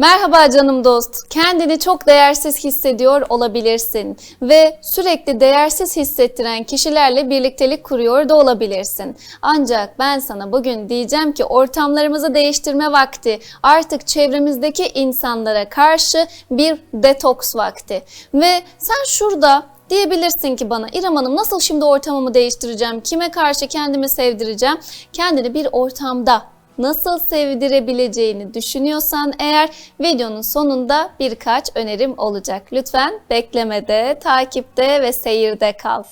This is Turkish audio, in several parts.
Merhaba canım dost. Kendini çok değersiz hissediyor olabilirsin ve sürekli değersiz hissettiren kişilerle birliktelik kuruyor da olabilirsin. Ancak ben sana bugün diyeceğim ki ortamlarımızı değiştirme vakti. Artık çevremizdeki insanlara karşı bir detoks vakti. Ve sen şurada Diyebilirsin ki bana İrem Hanım nasıl şimdi ortamımı değiştireceğim? Kime karşı kendimi sevdireceğim? Kendini bir ortamda nasıl sevdirebileceğini düşünüyorsan eğer videonun sonunda birkaç önerim olacak. Lütfen beklemede, takipte ve seyirde kal.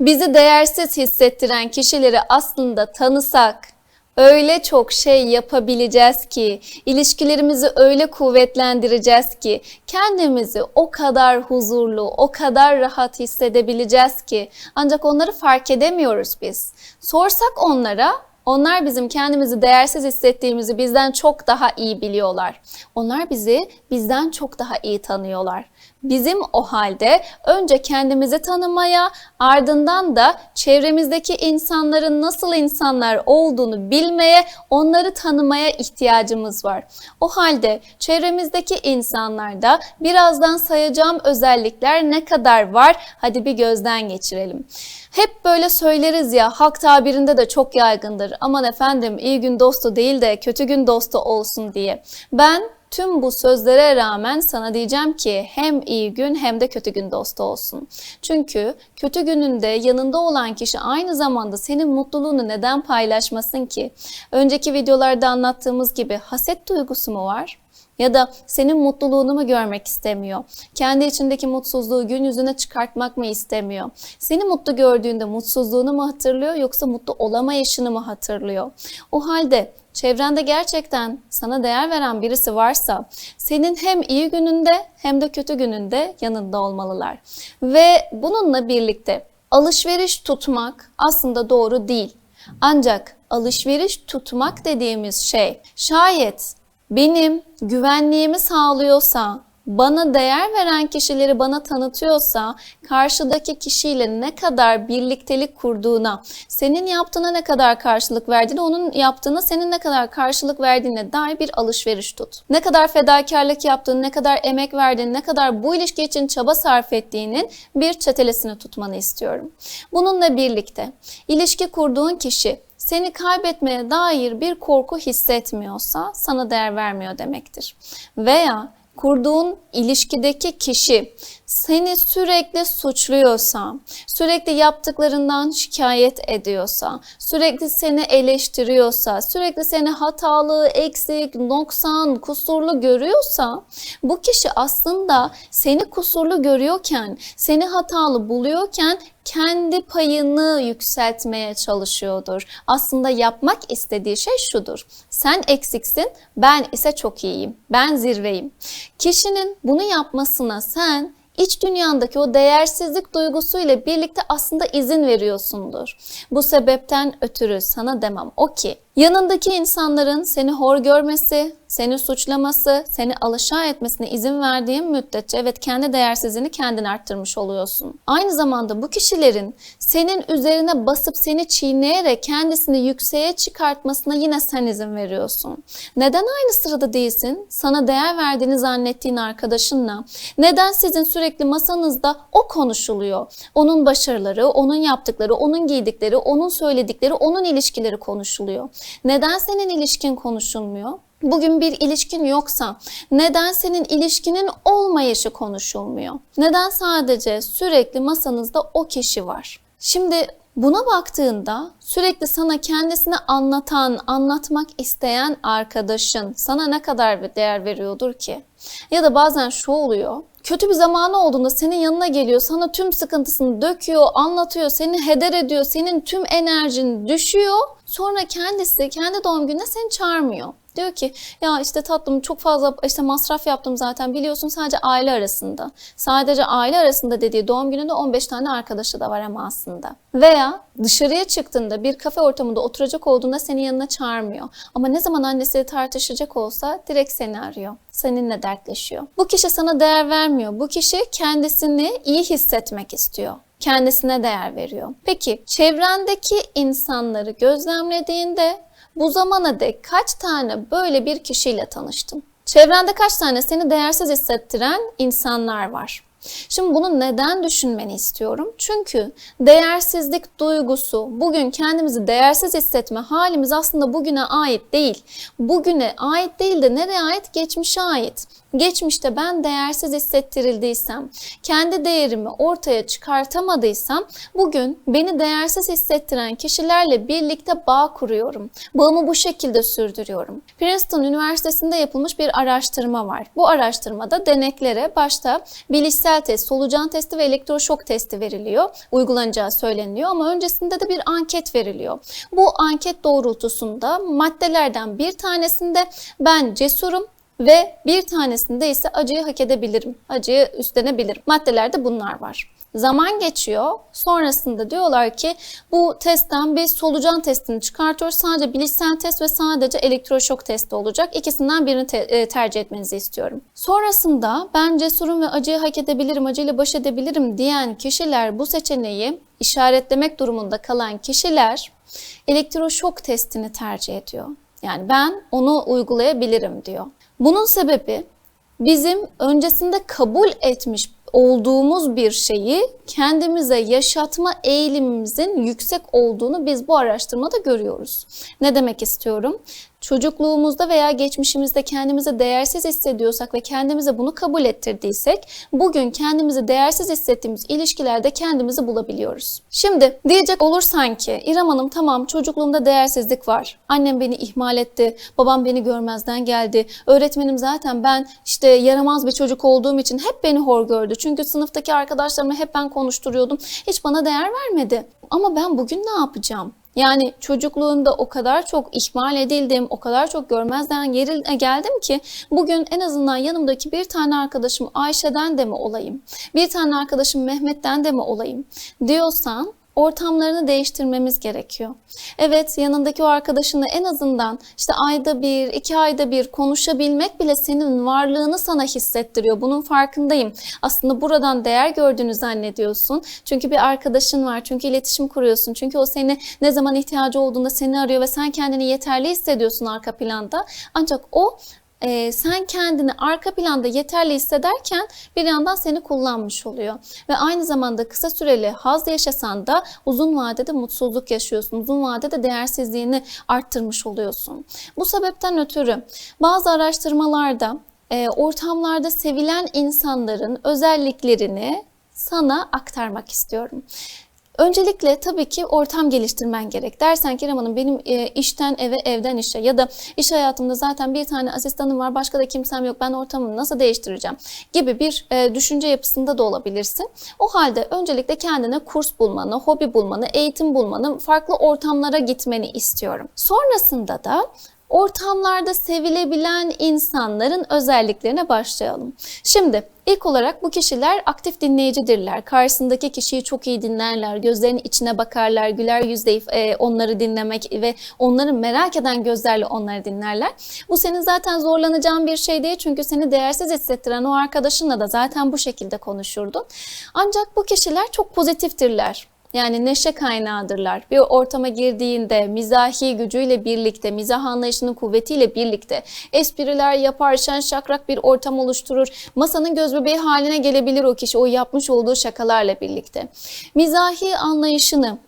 Bizi değersiz hissettiren kişileri aslında tanısak, öyle çok şey yapabileceğiz ki, ilişkilerimizi öyle kuvvetlendireceğiz ki, kendimizi o kadar huzurlu, o kadar rahat hissedebileceğiz ki, ancak onları fark edemiyoruz biz. Sorsak onlara, onlar bizim kendimizi değersiz hissettiğimizi bizden çok daha iyi biliyorlar. Onlar bizi bizden çok daha iyi tanıyorlar. Bizim o halde önce kendimizi tanımaya, ardından da çevremizdeki insanların nasıl insanlar olduğunu bilmeye, onları tanımaya ihtiyacımız var. O halde çevremizdeki insanlarda birazdan sayacağım özellikler ne kadar var? Hadi bir gözden geçirelim. Hep böyle söyleriz ya, halk tabirinde de çok yaygındır. Aman efendim iyi gün dostu değil de kötü gün dostu olsun diye. Ben Tüm bu sözlere rağmen sana diyeceğim ki hem iyi gün hem de kötü gün dostu olsun. Çünkü kötü gününde yanında olan kişi aynı zamanda senin mutluluğunu neden paylaşmasın ki? Önceki videolarda anlattığımız gibi haset duygusu mu var? Ya da senin mutluluğunu mu görmek istemiyor? Kendi içindeki mutsuzluğu gün yüzüne çıkartmak mı istemiyor? Seni mutlu gördüğünde mutsuzluğunu mu hatırlıyor yoksa mutlu olamayışını mı hatırlıyor? O halde çevrende gerçekten sana değer veren birisi varsa senin hem iyi gününde hem de kötü gününde yanında olmalılar. Ve bununla birlikte alışveriş tutmak aslında doğru değil. Ancak alışveriş tutmak dediğimiz şey şayet benim güvenliğimi sağlıyorsa, bana değer veren kişileri bana tanıtıyorsa, karşıdaki kişiyle ne kadar birliktelik kurduğuna, senin yaptığına ne kadar karşılık verdiğine, onun yaptığına senin ne kadar karşılık verdiğine dair bir alışveriş tut. Ne kadar fedakarlık yaptığını, ne kadar emek verdiğini, ne kadar bu ilişki için çaba sarf ettiğinin bir çetelesini tutmanı istiyorum. Bununla birlikte ilişki kurduğun kişi seni kaybetmeye dair bir korku hissetmiyorsa sana değer vermiyor demektir. Veya kurduğun ilişkideki kişi seni sürekli suçluyorsa, sürekli yaptıklarından şikayet ediyorsa, sürekli seni eleştiriyorsa, sürekli seni hatalı, eksik, noksan, kusurlu görüyorsa, bu kişi aslında seni kusurlu görüyorken, seni hatalı buluyorken kendi payını yükseltmeye çalışıyordur. Aslında yapmak istediği şey şudur. Sen eksiksin, ben ise çok iyiyim. Ben zirveyim. Kişinin bunu yapmasına sen iç dünyandaki o değersizlik duygusuyla birlikte aslında izin veriyorsundur. Bu sebepten ötürü sana demem o ki yanındaki insanların seni hor görmesi, seni suçlaması, seni alaşağı etmesine izin verdiğin müddetçe evet kendi değersizliğini kendin arttırmış oluyorsun. Aynı zamanda bu kişilerin senin üzerine basıp seni çiğneyerek kendisini yükseğe çıkartmasına yine sen izin veriyorsun. Neden aynı sırada değilsin? Sana değer verdiğini zannettiğin arkadaşınla. Neden sizin sürekli masanızda o konuşuluyor? Onun başarıları, onun yaptıkları, onun giydikleri, onun söyledikleri, onun ilişkileri konuşuluyor. Neden senin ilişkin konuşulmuyor? Bugün bir ilişkin yoksa neden senin ilişkinin olmayışı konuşulmuyor? Neden sadece sürekli masanızda o kişi var? Şimdi buna baktığında sürekli sana kendisini anlatan, anlatmak isteyen arkadaşın sana ne kadar değer veriyordur ki? Ya da bazen şu oluyor. Kötü bir zamanı olduğunda senin yanına geliyor, sana tüm sıkıntısını döküyor, anlatıyor, seni heder ediyor, senin tüm enerjin düşüyor. Sonra kendisi kendi doğum gününe seni çağırmıyor. Diyor ki ya işte tatlım çok fazla işte masraf yaptım zaten biliyorsun sadece aile arasında. Sadece aile arasında dediği doğum gününde 15 tane arkadaşı da var ama aslında. Veya dışarıya çıktığında bir kafe ortamında oturacak olduğunda seni yanına çağırmıyor. Ama ne zaman annesiyle tartışacak olsa direkt seni arıyor. Seninle dertleşiyor. Bu kişi sana değer vermiyor. Bu kişi kendisini iyi hissetmek istiyor kendisine değer veriyor. Peki çevrendeki insanları gözlemlediğinde bu zamana dek kaç tane böyle bir kişiyle tanıştın? Çevrende kaç tane seni değersiz hissettiren insanlar var? Şimdi bunu neden düşünmeni istiyorum? Çünkü değersizlik duygusu, bugün kendimizi değersiz hissetme halimiz aslında bugüne ait değil. Bugüne ait değil de nereye ait? Geçmişe ait. Geçmişte ben değersiz hissettirildiysem, kendi değerimi ortaya çıkartamadıysam bugün beni değersiz hissettiren kişilerle birlikte bağ kuruyorum. Bağımı bu şekilde sürdürüyorum. Princeton Üniversitesi'nde yapılmış bir araştırma var. Bu araştırmada deneklere başta bilişsel test, solucan testi ve elektroşok testi veriliyor. Uygulanacağı söyleniyor ama öncesinde de bir anket veriliyor. Bu anket doğrultusunda maddelerden bir tanesinde ben cesurum, ve bir tanesinde ise acıyı hak edebilirim, acıyı üstlenebilirim. Maddelerde bunlar var. Zaman geçiyor. Sonrasında diyorlar ki bu testten bir solucan testini çıkartıyoruz. Sadece bilişsel test ve sadece elektroşok testi olacak. İkisinden birini te- e, tercih etmenizi istiyorum. Sonrasında ben cesurum ve acıyı hak edebilirim, acıyla baş edebilirim diyen kişiler bu seçeneği işaretlemek durumunda kalan kişiler elektroşok testini tercih ediyor. Yani ben onu uygulayabilirim diyor. Bunun sebebi bizim öncesinde kabul etmiş olduğumuz bir şeyi kendimize yaşatma eğilimimizin yüksek olduğunu biz bu araştırmada görüyoruz. Ne demek istiyorum? Çocukluğumuzda veya geçmişimizde kendimizi değersiz hissediyorsak ve kendimize bunu kabul ettirdiysek bugün kendimizi değersiz hissettiğimiz ilişkilerde kendimizi bulabiliyoruz. Şimdi diyecek olursan ki İrem Hanım tamam çocukluğumda değersizlik var. Annem beni ihmal etti, babam beni görmezden geldi. Öğretmenim zaten ben işte yaramaz bir çocuk olduğum için hep beni hor gördü. Çünkü sınıftaki arkadaşlarımla hep ben konuşturuyordum. Hiç bana değer vermedi. Ama ben bugün ne yapacağım? Yani çocukluğumda o kadar çok ihmal edildim, o kadar çok görmezden geril- geldim ki bugün en azından yanımdaki bir tane arkadaşım Ayşe'den de mi olayım, bir tane arkadaşım Mehmet'ten de mi olayım? Diyorsan ortamlarını değiştirmemiz gerekiyor. Evet yanındaki o arkadaşınla en azından işte ayda bir, iki ayda bir konuşabilmek bile senin varlığını sana hissettiriyor. Bunun farkındayım. Aslında buradan değer gördüğünü zannediyorsun. Çünkü bir arkadaşın var, çünkü iletişim kuruyorsun. Çünkü o seni ne zaman ihtiyacı olduğunda seni arıyor ve sen kendini yeterli hissediyorsun arka planda. Ancak o e, sen kendini arka planda yeterli hissederken bir yandan seni kullanmış oluyor. Ve aynı zamanda kısa süreli haz yaşasan da uzun vadede mutsuzluk yaşıyorsun. Uzun vadede değersizliğini arttırmış oluyorsun. Bu sebepten ötürü bazı araştırmalarda e, ortamlarda sevilen insanların özelliklerini sana aktarmak istiyorum. Öncelikle tabii ki ortam geliştirmen gerek. Dersen ki Hanım benim e, işten eve, evden işe ya da iş hayatımda zaten bir tane asistanım var, başka da kimsem yok. Ben ortamımı nasıl değiştireceğim gibi bir e, düşünce yapısında da olabilirsin. O halde öncelikle kendine kurs bulmanı, hobi bulmanı, eğitim bulmanı, farklı ortamlara gitmeni istiyorum. Sonrasında da ortamlarda sevilebilen insanların özelliklerine başlayalım. Şimdi ilk olarak bu kişiler aktif dinleyicidirler. Karşısındaki kişiyi çok iyi dinlerler, gözlerinin içine bakarlar, güler yüzle e, onları dinlemek ve onları merak eden gözlerle onları dinlerler. Bu senin zaten zorlanacağın bir şey değil çünkü seni değersiz hissettiren o arkadaşınla da zaten bu şekilde konuşurdun. Ancak bu kişiler çok pozitiftirler. Yani neşe kaynağıdırlar. Bir ortama girdiğinde mizahi gücüyle birlikte, mizah anlayışının kuvvetiyle birlikte espriler yapar, şen şakrak bir ortam oluşturur. Masanın gözbebeği haline gelebilir o kişi o yapmış olduğu şakalarla birlikte. Mizahi anlayışını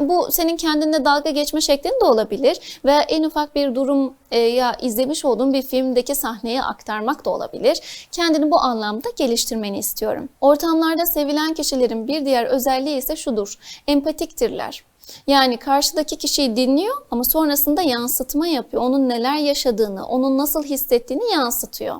bu senin kendine dalga geçme şeklin de olabilir ve en ufak bir durum e, ya izlemiş olduğun bir filmdeki sahneyi aktarmak da olabilir. Kendini bu anlamda geliştirmeni istiyorum. Ortamlarda sevilen kişilerin bir diğer özelliği ise şudur. Empatiktirler. Yani karşıdaki kişiyi dinliyor ama sonrasında yansıtma yapıyor. Onun neler yaşadığını, onun nasıl hissettiğini yansıtıyor.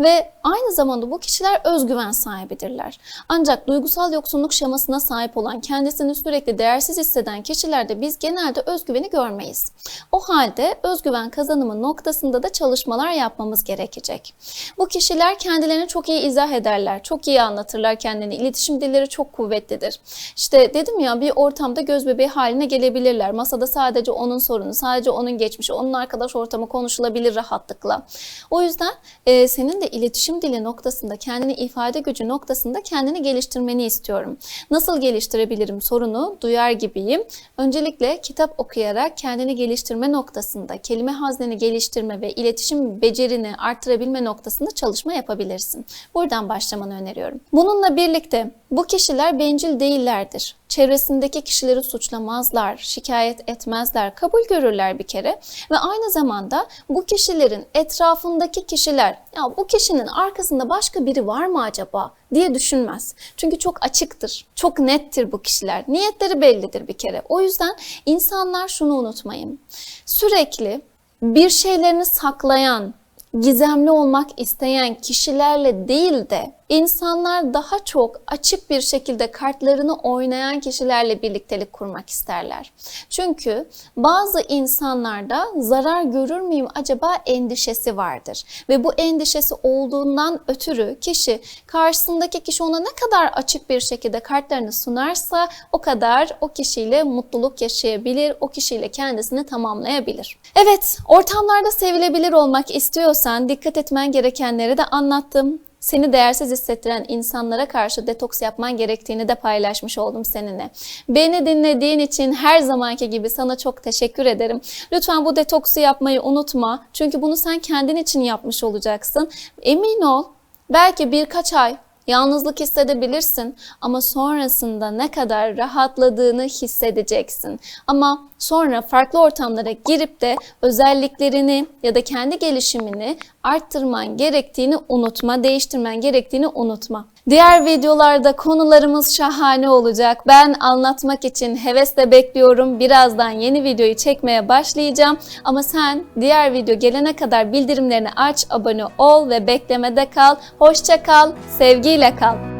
Ve aynı zamanda bu kişiler özgüven sahibidirler. Ancak duygusal yoksunluk şemasına sahip olan, kendisini sürekli değersiz hisseden kişilerde biz genelde özgüveni görmeyiz. O halde özgüven kazanımı noktasında da çalışmalar yapmamız gerekecek. Bu kişiler kendilerini çok iyi izah ederler, çok iyi anlatırlar kendini, iletişim dilleri çok kuvvetlidir. İşte dedim ya bir ortamda göz bebeği haline gelebilirler. Masada sadece onun sorunu, sadece onun geçmişi, onun arkadaş ortamı konuşulabilir rahatlıkla. O yüzden e, senin de iletişim dili noktasında, kendini ifade gücü noktasında kendini geliştirmeni istiyorum. Nasıl geliştirebilirim sorunu duyar gibiyim. Öncelikle kitap okuyarak kendini geliştirme noktasında, kelime hazneni geliştirme ve iletişim becerini artırabilme noktasında çalışma yapabilirsin. Buradan başlamanı öneriyorum. Bununla birlikte bu kişiler bencil değillerdir. Çevresindeki kişileri suçlamazlar, şikayet etmezler, kabul görürler bir kere ve aynı zamanda bu kişilerin etrafındaki kişiler ya bu kişinin arkasında başka biri var mı acaba diye düşünmez. Çünkü çok açıktır, çok nettir bu kişiler. Niyetleri bellidir bir kere. O yüzden insanlar şunu unutmayın. Sürekli bir şeylerini saklayan, gizemli olmak isteyen kişilerle değil de insanlar daha çok açık bir şekilde kartlarını oynayan kişilerle birliktelik kurmak isterler. Çünkü bazı insanlarda zarar görür müyüm acaba endişesi vardır. Ve bu endişesi olduğundan ötürü kişi karşısındaki kişi ona ne kadar açık bir şekilde kartlarını sunarsa o kadar o kişiyle mutluluk yaşayabilir, o kişiyle kendisini tamamlayabilir. Evet, ortamlarda sevilebilir olmak istiyorsan dikkat etmen gerekenleri de anlattım seni değersiz hissettiren insanlara karşı detoks yapman gerektiğini de paylaşmış oldum seninle. Beni dinlediğin için her zamanki gibi sana çok teşekkür ederim. Lütfen bu detoksu yapmayı unutma. Çünkü bunu sen kendin için yapmış olacaksın. Emin ol belki birkaç ay Yalnızlık hissedebilirsin ama sonrasında ne kadar rahatladığını hissedeceksin. Ama sonra farklı ortamlara girip de özelliklerini ya da kendi gelişimini arttırman gerektiğini unutma, değiştirmen gerektiğini unutma. Diğer videolarda konularımız şahane olacak. Ben anlatmak için hevesle bekliyorum. Birazdan yeni videoyu çekmeye başlayacağım. Ama sen diğer video gelene kadar bildirimlerini aç, abone ol ve beklemede kal. Hoşça kal, sevgiyle kal.